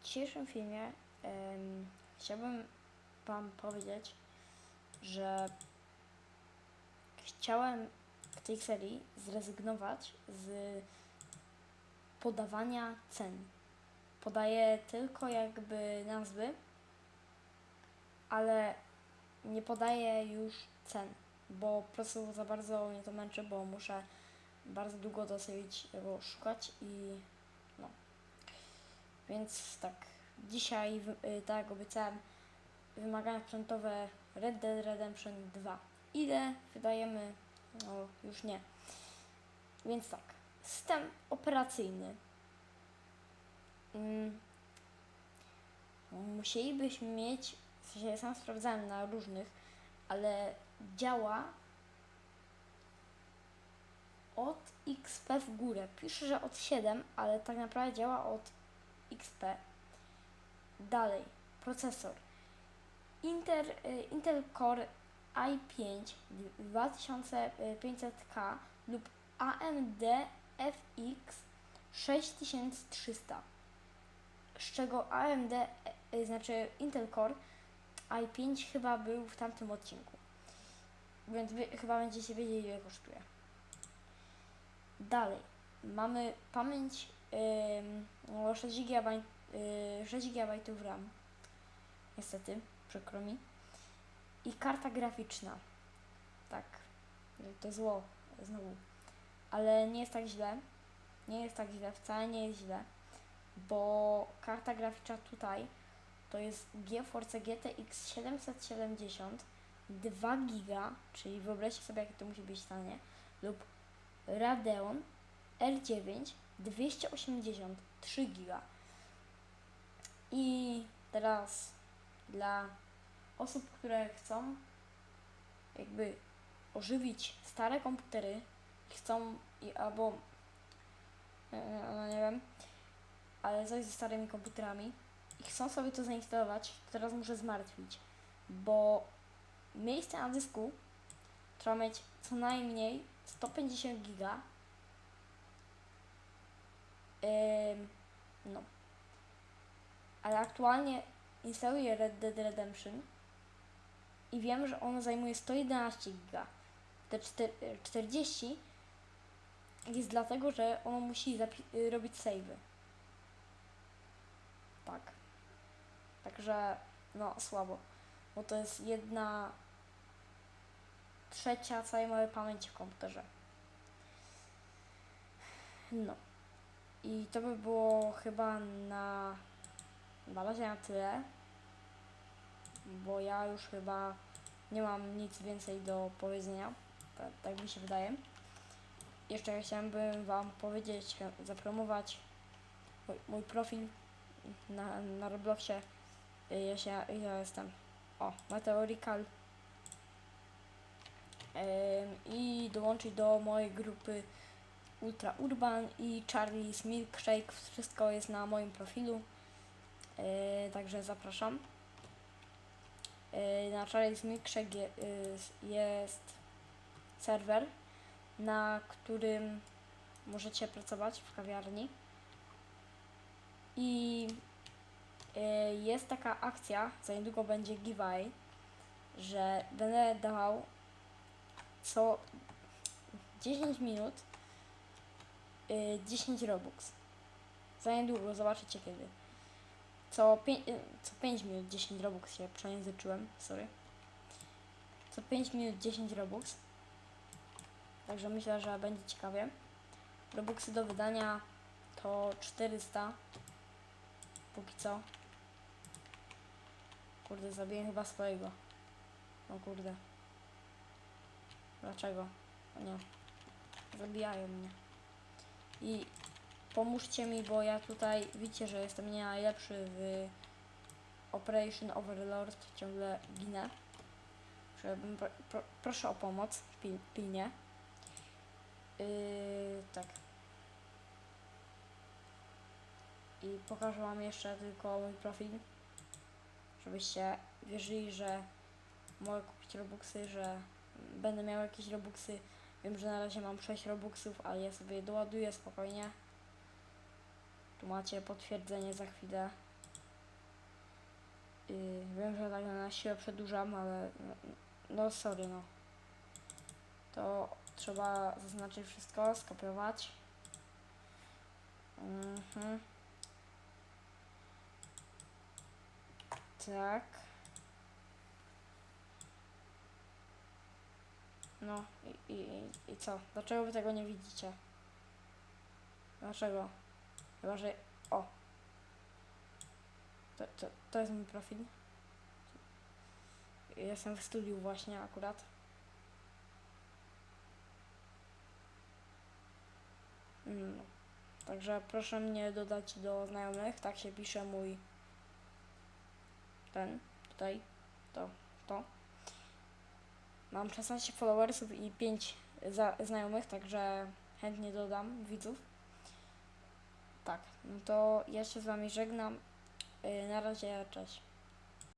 W dzisiejszym filmie em, chciałbym Wam powiedzieć, że chciałem w tej serii zrezygnować z podawania cen. Podaję tylko jakby nazwy, ale nie podaję już cen, bo po prostu za bardzo mnie to męczy, bo muszę bardzo długo dosyć tego szukać i. Więc tak, dzisiaj, y, tak obiecałem, wymagania sprzętowe Red Dead Redemption 2. Ile wydajemy? No, już nie. Więc tak, system operacyjny. Mm, musielibyśmy mieć, w sensie sam sprawdzałem na różnych, ale działa od XP w górę. Pisze, że od 7, ale tak naprawdę działa od XP. Dalej, procesor. Inter, y, Intel Core i5 2500K lub AMD FX 6300. Z czego AMD, y, znaczy Intel Core i5 chyba był w tamtym odcinku. Więc wy chyba będziecie wiedzieli ile kosztuje. Dalej, mamy pamięć no, 6 GB, yy, 6 GB RAM. Niestety, przykro mi. I karta graficzna. Tak, to zło znowu. Ale nie jest tak źle. Nie jest tak źle, wcale nie jest źle. Bo karta graficzna tutaj to jest GeForce GTX 770 2 GB, czyli wyobraźcie sobie jakie to musi być tanie, lub Radeon R9 283 GB. I teraz dla osób, które chcą jakby ożywić stare komputery, chcą i albo e, no nie wiem, ale coś ze starymi komputerami i chcą sobie to zainstalować, to teraz muszę zmartwić, bo miejsce na dysku trzeba mieć co najmniej 150 giga. Ym, no. Ale aktualnie instaluję Red Dead Redemption i wiem, że ono zajmuje 111 giga. Te czter- 40 jest dlatego, że ono musi y, robić savey. Tak. Także no słabo. Bo to jest jedna trzecia całej mojej pamięci w komputerze. No. I to by było chyba na, na razie na tyle. Bo ja już chyba nie mam nic więcej do powiedzenia. Tak, tak mi się wydaje. Jeszcze chciałbym Wam powiedzieć, zapromować mój, mój profil na, na Robloxie. Ja się, ja jestem, o, Meteorical. I dołączyć do mojej grupy Ultra Urban i Charlie's Milkshake. Wszystko jest na moim profilu. Yy, także zapraszam. Yy, na Milkshake je, yy, jest serwer, na którym możecie pracować w kawiarni. I jest taka akcja, za niedługo będzie giveaway, że będę dawał co 10 minut y, 10 Robux. Za niedługo, zobaczycie kiedy. Co, pię- y, co 5 minut 10 Robux się przejęzyczyłem, sorry. Co 5 minut 10 Robux. Także myślę, że będzie ciekawie. Robuxy do wydania to 400. Póki co. Kurde, zabiję chyba swojego. No kurde. Dlaczego? O nie. Zabijają mnie. I pomóżcie mi, bo ja tutaj widzicie, że jestem nie najlepszy w Operation Overlord. Ciągle ginę. Pro, pro, proszę o pomoc pil, pilnie. Yy, tak. I pokażę wam jeszcze tylko mój profil. Żebyście wierzyli, że mogę kupić robuxy, że będę miał jakieś robuxy. Wiem, że na razie mam 6 robuxów, ale ja sobie doładuję spokojnie. Tu macie potwierdzenie za chwilę, Yy, wiem, że tak na siłę przedłużam, ale no, no sorry no. To trzeba zaznaczyć wszystko, skopiować. Mhm. Tak. No i, i, i- co? Dlaczego wy tego nie widzicie? Dlaczego? Chyba, że... O! To, to, to jest mój profil. Jestem w studiu właśnie akurat. Mm, Także proszę mnie dodać do znajomych. Tak się pisze mój ten, tutaj, to, to. Mam 16 followersów i 5 za, znajomych, także chętnie dodam widzów. Tak, no to ja się z wami żegnam. Yy, na razie, cześć.